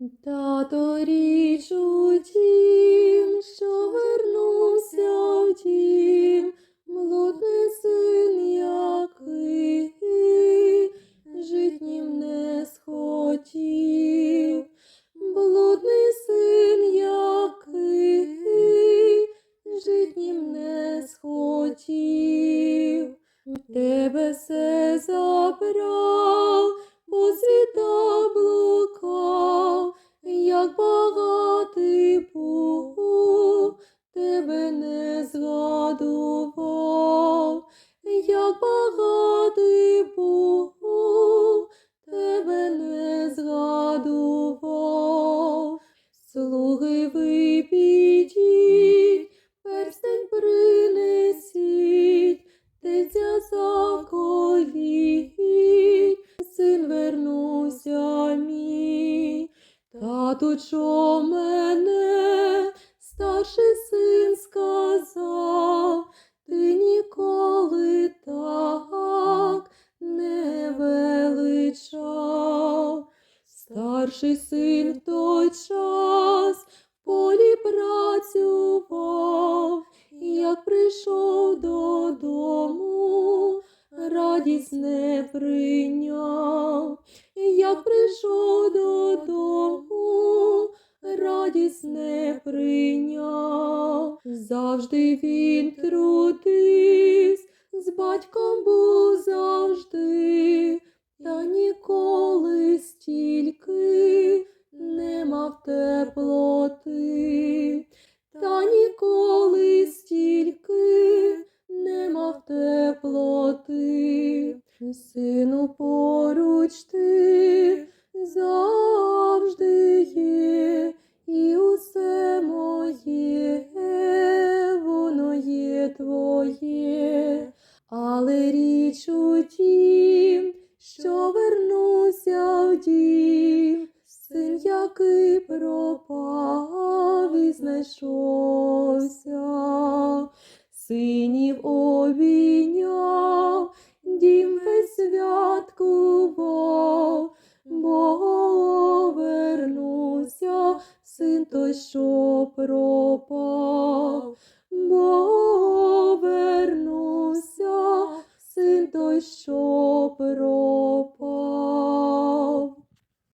Тато річ у тім, що вернувся в дім, блудний син який, житнім не схотів, блудний син який, житнім не схотів, тебе все забрав, по світа блукав, як багатий був, тебе не згадував, як багатий був, тебе не згадував. Слуги ви Тату, чо мене старший син сказав, ти ніколи так не величав. Старший син в той час в полі працював, як прийшов додому, радість не прийняв, як прийшов радість не прийняв, завжди він трудився, з батьком був завжди, та ніколи стільки не мав теплоти, та ніколи стільки не мав теплоти. Сину поруч ти але річ у тім, що вернуся в дім, син, який пропав і знайшовся, синів обійняв, дім весь святкував, бо вернувся син той, що пропав, син той, що пропав.